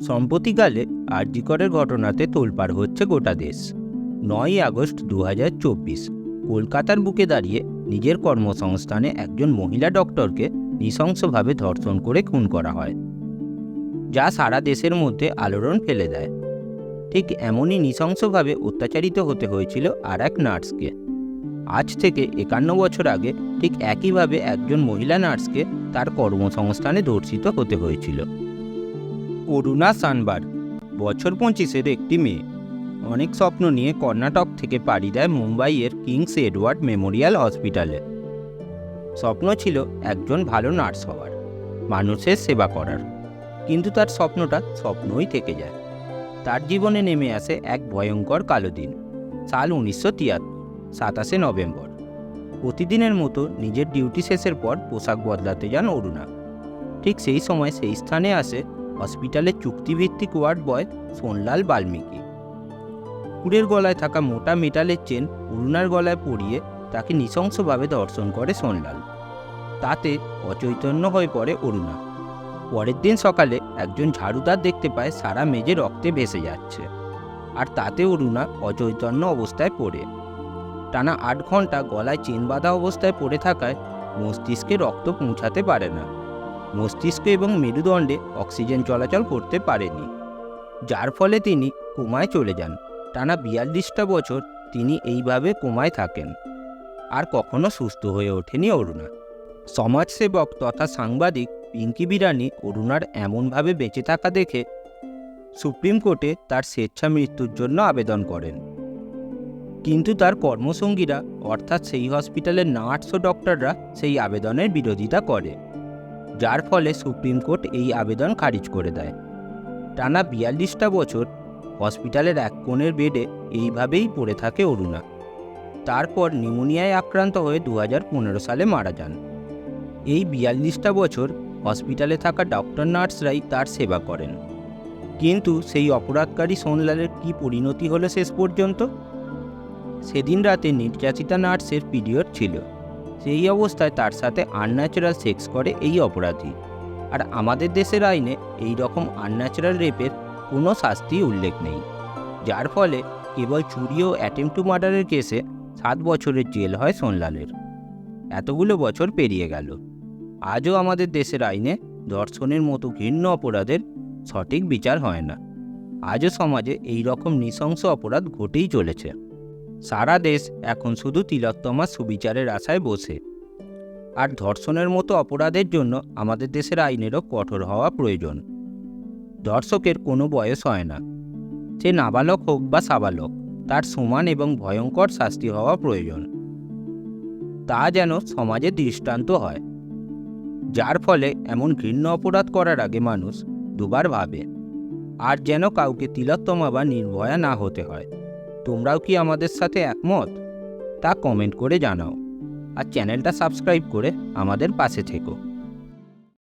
সম্প্রতিকালে আরজিকরের ঘটনাতে তোলপাড় হচ্ছে গোটা দেশ। নয়ই আগস্ট দু হাজার চব্বিশ, কলকাতার বুকে দাঁড়িয়ে নিজের কর্মসংস্থানে একজন মহিলা ডক্টরকে নৃশংসভাবে ধর্ষণ করে খুন করা হয়, যা সারা দেশের মধ্যে আলোড়ন ফেলে দেয়। ঠিক এমনই নৃশংসভাবে অত্যাচারিত হতে হয়েছিল আর এক নার্সকে। আজ থেকে একান্ন বছর আগে ঠিক একইভাবে একজন মহিলা নার্সকে তার কর্মসংস্থানে ধর্ষিত হতে হয়েছিল। অরুণা সানবার। বছর পঁচিশের একটি মেয়ে। অনেক স্বপ্ন নিয়ে কর্ণাটক থেকে পাড়ি দেয় মুম্বাইয়ের কিংস এডওয়ার্ড মেমোরিয়াল হসপিটালে। স্বপ্ন ছিল একজন ভালো নার্স হওয়ার, মানুষের সেবা করার। কিন্তু তার স্বপ্নটা স্বপ্নই থেকে যায়। তার জীবনে নেমে আসে এক ভয়ঙ্কর কালো দিন, সাল উনিশশো তিয়াত্তর, সাতাশে নভেম্বর। প্রতিদিনের মতো নিজের ডিউটি শেষের পর পোশাক বদলাতে যান অরুণা। ঠিক সেই সময় সেই স্থানে আসে হসপিটালের চুক্তিভিত্তিক ওয়ার্ড বয় সোনলাল বাল্মীকি। কুড়ের গলায় থাকা মোটা মেটালের চেন অরুণার গলায় পরিয়ে তাকে নৃশংসভাবে দর্শন করে সোনলাল। তাতে অচৈতন্য হয়ে পড়ে অরুণা। পরের দিন সকালে একজন ঝাড়ুদার দেখতে পায় সারা মেজে রক্তে ভেসে যাচ্ছে। আর তাতে অরুণা অচৈতন্য অবস্থায় পড়ে। টানা আট ঘণ্টা গলায় চেন বাঁধা অবস্থায় পড়ে থাকায় মস্তিষ্কে রক্ত পৌঁছাতে পারে না। মস্তিষ্ক এবং মেরুদণ্ডে অক্সিজেন চলাচল করতে পারেনি। যার ফলে তিনি কোমায় চলে যান। টানা বিয়াল্লিশটা বছর তিনি এইভাবে কোমায় থাকেন। আর কখনো সুস্থ হয়ে ওঠেনি অরুণা। সমাজসেবক তথা সাংবাদিক পিঙ্কি বিরানি অরুণার এমনভাবে বেঁচে থাকা দেখে সুপ্রিম কোর্টে তার স্বেচ্ছা মৃত্যুর জন্য আবেদন করেন। কিন্তু তার কর্মসঙ্গীরা, অর্থাৎ সেই হসপিটালের নার্স ও ডক্টররা সেই আবেদনের বিরোধিতা করে। যার ফলে সুপ্রিম কোর্ট এই আবেদন খারিজ করে দেয়। টানা বিয়াল্লিশটা বছর হসপিটালের এক কোণের বেডে এইভাবেই পড়ে থাকে অরুণা। তারপর নিউমোনিয়ায় আক্রান্ত হয়ে দু হাজার পনেরো সালে মারা যান। এই বিয়াল্লিশটা বছর হসপিটালে থাকা ডক্টর নার্সরাই তার সেবা করেন। কিন্তু সেই অপরাধকারী সোনলালের কী পরিণতি হলো শেষ পর্যন্ত? সেদিন রাতে নির্যাতিতা নার্সের পিরিয়ড ছিল। সেই অবস্থায় তার সাথে আনন্যাচারাল সেক্স করে এই অপরাধী। আর আমাদের দেশের আইনে এই রকম আনন্যাচারাল রেপের কোনো শাস্তি উল্লেখ নেই। যার ফলে কেবল চুরি ও অ্যাটেম্প টু মার্ডারের কেসে সাত বছরের জেল হয় সোনলালের। এতগুলো বছর পেরিয়ে গেল। আজও আমাদের দেশের আইনে ধর্ষণের মতো ঘৃণ্য অপরাধের সঠিক বিচার হয় না। আজও সমাজে এই রকম নৃশংস অপরাধ ঘটেই চলেছে। সারা দেশ এখন শুধু তিলোত্তমার সুবিচারের আশায় বসে। আর ধর্ষণের মতো অপরাধের জন্য আমাদের দেশের আইনেরও কঠোর হওয়া প্রয়োজন। ধর্ষকের কোনো বয়স হয় না। সে নাবালক হোক বা সাবালক, তার সমান এবং ভয়ঙ্কর শাস্তি হওয়া প্রয়োজন। তা যেন সমাজে দৃষ্টান্ত হয়। যার ফলে এমন ঘৃণ্য অপরাধ করার আগে মানুষ দুবার ভাবে, আর যেন কাউকে তিলোত্তমা বা নির্ভয়া না হতে হয়। তোমরাও কি আমাদের সাথে একমত? তা কমেন্ট করে জানাও। আর চ্যানেলটা সাবস্ক্রাইব করে আমাদের পাশে থেকো।